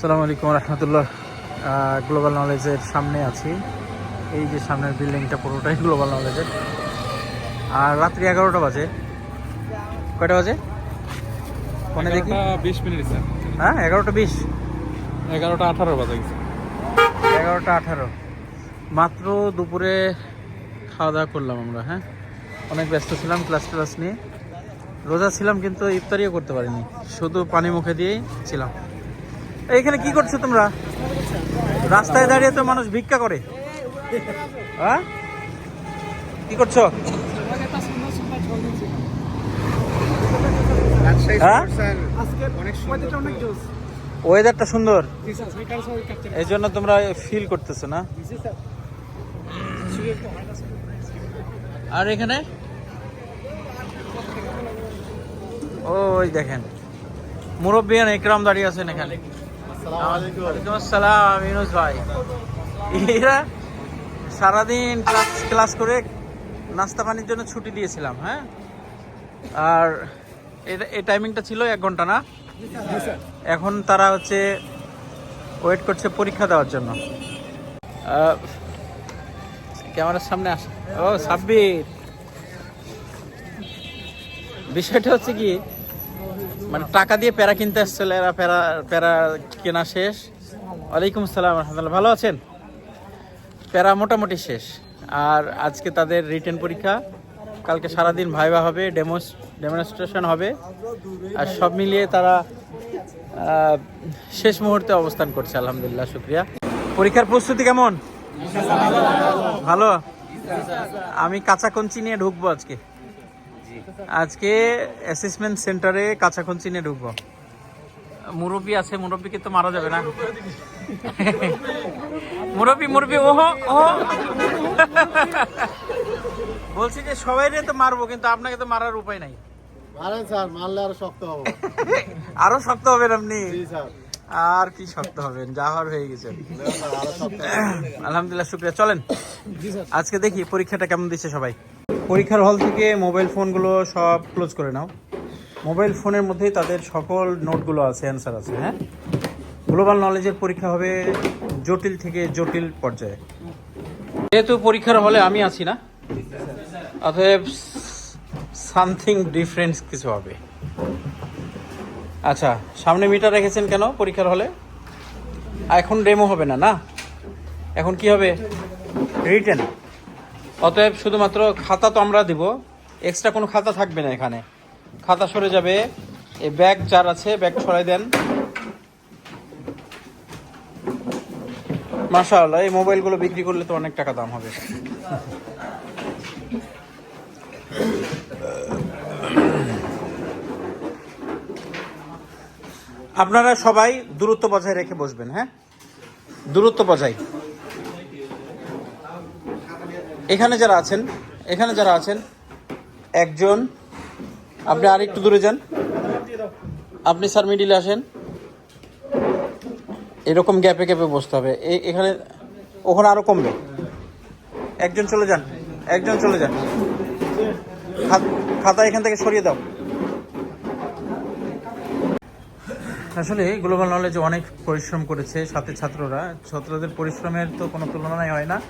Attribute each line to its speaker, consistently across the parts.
Speaker 1: আসসালামু আলাইকুম রহমতুল্লাহ। গ্লোবাল নলেজের সামনে আছি। এই যে সামনের বিল্ডিংটা পুরোটাই গ্লোবাল নলেজের আর রাত্রি এগারোটা বাজে। কয়টা বাজে? ফোনে দেখি।
Speaker 2: বিশ মিনিট স্যার।
Speaker 1: হ্যাঁ এগারোটা বিশ।
Speaker 2: এগারোটা আঠারো বাজে গেছে।
Speaker 1: এগারোটা আঠারো। মাত্র দুপুরে খাওয়া দাওয়া করলাম আমরা হ্যাঁ? অনেক ব্যস্ত ছিলাম ক্লাস ক্লাস নিয়ে। রোজা ছিলাম কিন্তু ইফতারিও করতে পারিনি। শুধু পানি মুখে দিয়েই ছিলাম। এইখানে কি করছ তোমরা? রাস্তায় দাঁড়িয়ে তো মানুষ ভিক্ষা করে। হ্যাঁ? কি করছ? হ্যাঁ? ওয়েদারটা সুন্দর। এই জন্য তোমরা ফিল করতেছো না? আর এখানে? ওই দেখেন। মুরব্বিয়ান একরাম দাঁড়িয়ে আছেন এখানে। আসসালাম ইউনুস ভাই। এরা সারাদিন ক্লাস ক্লাস করে নাস্তা পানির জন্য ছুটি দিয়েছিলাম হ্যাঁ? আর এই টাইমিংটা ছিল এক ঘণ্টা, না? এখন তারা হচ্ছে ওয়েট করছে পরীক্ষা দেওয়ার জন্য। ক্যামেরার সামনে আস ও, সাব্বির। বিষয়টা হচ্ছে কি মানে টাকা দিয়ে প্যারা কিনতে আসছিল, এরা প্যারা প্যারা কেনা শেষ। ওয়ালাইকুম আসসালাম রহমতুল্লাহ ভালো আছেন? প্যারা মোটামুটি শেষ। আর আজকে তাদের রিটার্ন পরীক্ষা। কালকে সারাদিন ভাইবা হবে, ডেমোস, ডেমনস্ট্রেশন হবে। আর সব মিলিয়ে তারা শেষ মুহূর্তে অবস্থান করছে, আলহামদুলিল্লাহ, শুক্রিয়া। পরীক্ষার প্রস্তুতি কেমন? ভালো? আমি কাঁচা কঞ্চি নিয়ে ঢুকবো আজকে। আজকে অ্যাসেসমেন্ট সেন্টারে কাঁচা কঞ্চি নিয়ে ঢুকবো। মুরব্বী আছে মুরব্বীকে তো মারা যাবে না। মুরব্বী মুরব্বী ওহো ওহো। বলছি যে সবাই তো মারবো কিন্তু আপনাকে তো মারার উপায় নাই।
Speaker 3: মারেন স্যার মারলে আরও শক্ত হব।
Speaker 1: আরও শক্ত হবেন আপনি?
Speaker 3: জি স্যার।
Speaker 1: আর কি শক্ত হবেন? যা হওয়ার হয়ে গেছে। আলহামদুলিল্লাহ শুক্রিয়া। চলেন আজকে দেখি পরীক্ষাটা কেমন দিচ্ছে সবাই। পরীক্ষার হল থেকে মোবাইল ফোনগুলো সব ক্লোজ করে নাও। মোবাইল ফোনের মধ্যেই তাদের সকল নোটগুলো আছে অ্যান্সার আছে হ্যাঁ? গ্লোবাল নলেজের পরীক্ষা হবে জটিল থেকে জটিল পর্যায়ে। যেহেতু পরীক্ষার হলে আমি আছি না, অতএব সামথিং ডিফারেন্স কিছু হবে। আচ্ছা সামনে মিটার রেখেছেন কেন পরীক্ষার হলে? এখন ডেমো হবে না না? এখন কি হবে? রিটেন অতএব শুধুমাত্র খাতা তো আমরা দিব। এক্সট্রা কোনো খাতা থাকবে না এখানে। খাতা সরে যাবে। এই ব্যাগ যার আছে, ব্যাগ সরাই দেন। মাশাআল্লাহ, এই মোবাইলগুলো বিক্রি করলে তো অনেক টাকা দাম হবে। আপনারা সবাই দূরত্ব বজায় রেখে বসবেন হ্যাঁ? দূরত্ব বজায়। এখানে যারা আছেন, এখানে যারা আছেন, একজন, আপনি আর একটু দূরে যান। আপনি স্যার মিডিলে আসেন। এরকম গ্যাপে গ্যাপে বসতে হবে। এখানে ওখানে আরও কমবে। একজন চলে যান, একজন চলে যান। খাত- খাতা এখান থেকে সরিয়ে দাও। আসলে গ্লোবাল নলেজ অনেক পরিশ্রম করেছে সাথে ছাত্ররা। ছাত্রদের পরিশ্রমের তো কোনো তুলনাই হয় না।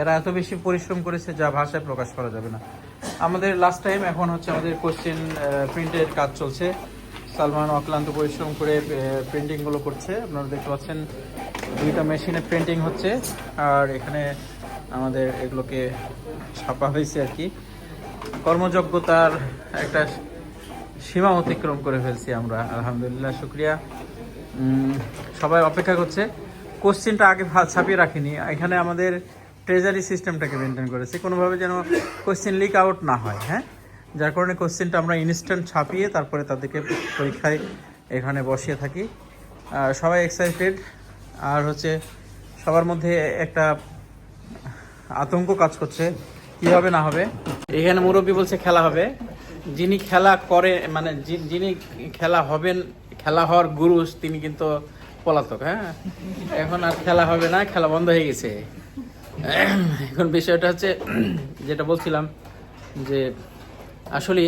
Speaker 1: এরা এত বেশি পরিশ্রম করেছে যা ভাষায় প্রকাশ করা যাবে না। আমাদের লাস্ট টাইম এখন হচ্ছে আমাদের কোশ্চেন প্রিন্টের কাজ চলছে। সালমান অক্লান্ত পরিশ্রম করে প্রিন্টিংগুলো করছে। আপনারা দেখতে পাচ্ছেন দুইটা মেশিনে প্রিন্টিং হচ্ছে। আর এখানে আমাদের এগুলোকে ছাপা হয়েছে আর কি। কর্মযোগ্যতার একটা সীমা অতিক্রম করে ফেলছি আমরা। আলহামদুলিল্লাহ, শুক্রিয়া। সবাই অপেক্ষা করছে। কোশ্চেনটা আগে ছাপিয়ে রাখিনি। এখানে আমাদের ট্রেজারি সিস্টেমটাকে মেনটেন করেছি। কোনোভাবে যেন কোশ্চেন লিক আউট না হয় হ্যাঁ? যার কারণে কোশ্চেনটা আমরা ইনস্ট্যান্ট ছাপিয়ে তারপরে তাদেরকে পরীক্ষায় এখানে বসিয়ে থাকি। সবাই এক্সাইটেড আর হচ্ছে সবার মধ্যে একটা আতঙ্ক কাজ করছে, কি হবে না হবে। এখানে মুরব্বী বলছে খেলা হবে। যিনি খেলা করে মানে যিনি খেলা হবেন, খেলা হওয়ার গুরুস তিনি কিন্তু পলাতক হ্যাঁ? এখন আর খেলা হবে না, খেলা বন্ধ হয়ে গেছে। এখন বিষয়টা হচ্ছে, যেটা বলছিলাম যে আসলে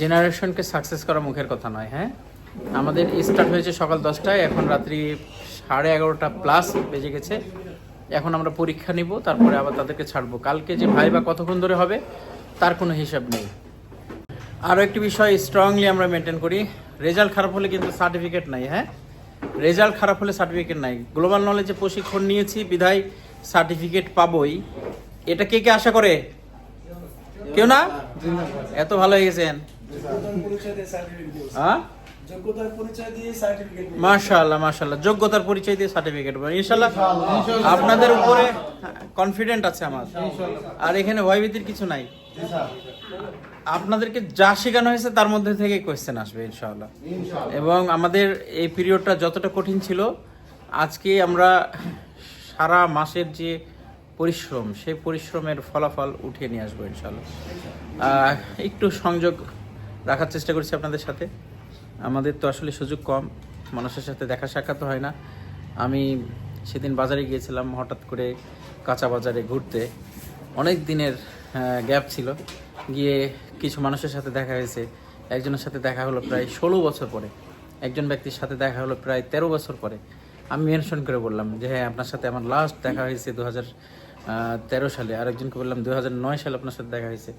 Speaker 1: জেনারেশনকে সাকসেস করা মুখের কথা নয় হ্যাঁ? আমাদের স্টার্ট হয়েছে সকাল দশটায়, এখন রাত্রি সাড়ে এগারোটা প্লাস বেজে গেছে। এখন আমরা পরীক্ষা নিব, তারপরে আবার তাদেরকে ছাড়বো। কালকে যে ভাই বা কতক্ষণ ধরে হবে, তার কোনো হিসাব নেই। আরও একটি বিষয় স্ট্রংলি আমরা মেনটেন করি রেজাল্ট খারাপ হলে কিন্তু সার্টিফিকেট নাই হ্যাঁ? রেজাল্ট খারাপ হলে সার্টিফিকেট নাই। গ্লোবাল নলেজে প্রশিক্ষণ নিয়েছি, বিধায় সার্টিফিকেট পাবই। এটা কে কে আশা করে? কেউ না? এত ভালো হয়ে গেছেন। হ্যাঁ?
Speaker 4: সার্টিফিকেট
Speaker 1: মাশাআল্লাহ মাশাআল্লাহ। যোগ্যতার পরিচয় দিয়ে সার্টিফিকেট পাবেন। ইনশাআল্লাহ আপনাদের উপরে কনফিডেন্ট আছে আমার। আর এখানে ভয়ভীতির কিছু নাই। আপনাদেরকে যা শেখানো হয়েছে তার মধ্যে থেকে কোয়েশ্চেন আসবে ইনশাআল্লাহ। এবং আমাদের এই পিরিয়ডটা যতটা কঠিন ছিল আজকে আমরা সারা মাসের যে পরিশ্রম সেই পরিশ্রমের ফলাফল উঠিয়ে নিয়ে আসব ইনশাআল্লাহ। আহ, একটু সংযোগ রাখার চেষ্টা করছি আপনাদের সাথে। আমাদের তো আসলে সুযোগ কম মানুষের সাথে দেখা সাক্ষাৎ হয় না। আমি সেদিন বাজারে গিয়েছিলাম হঠাৎ করে কাঁচা বাজারে ঘুরতে। অনেক দিনের গ্যাপ ছিল। গিয়ে কিছু মানুষের সাথে দেখা হয়েছে। একজনের সাথে দেখা হলো প্রায় ষোলো বছর পরে। একজন ব্যক্তির সাথে দেখা হলো প্রায় তেরো বছর পরে। আমি মেনশন করে বললাম যে হ্যাঁ আপনার সাথে আমার লাস্ট দেখা হয়েছে দু হাজার তেরো সালে। আরেকজনকে বললাম দু হাজার নয় সালে আপনার সাথে দেখা হয়েছে।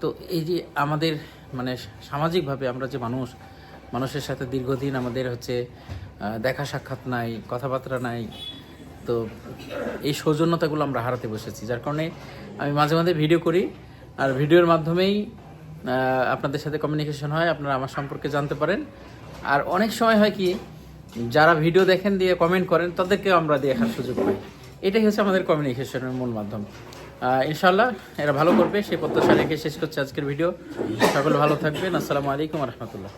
Speaker 1: তো এই যে আমাদের মানে সামাজিকভাবে আমরা যে মানুষ, মানুষের সাথে দীর্ঘদিন আমাদের হচ্ছে দেখা সাক্ষাৎ নাই, কথাবার্তা নাই, তো এই সৌজন্যতাগুলো আমরা হারাতে বসেছি। যার কারণে আমি মাঝে মাঝে ভিডিও করি, আর ভিডিওর মাধ্যমেই আপনাদের সাথে কমিউনিকেশন হয়, আপনারা আমার সম্পর্কে জানতে পারেন। আর অনেক সময় হয় কি যারা ভিডিও দেখেন দিয়ে কমেন্ট করেন, তাদেরকেও আমরা দেখার সুযোগ পাই। এটাই হচ্ছে আমাদের কমিউনিকেশনের মূল মাধ্যম। ইনশাল্লাহ এরা ভালো করবে, সেই প্রত্যাশা রেখে শেষ করছে আজকের ভিডিও। সকলে ভালো থাকবেন। আসসালামু আলাইকুম রহমতুল্লাহ।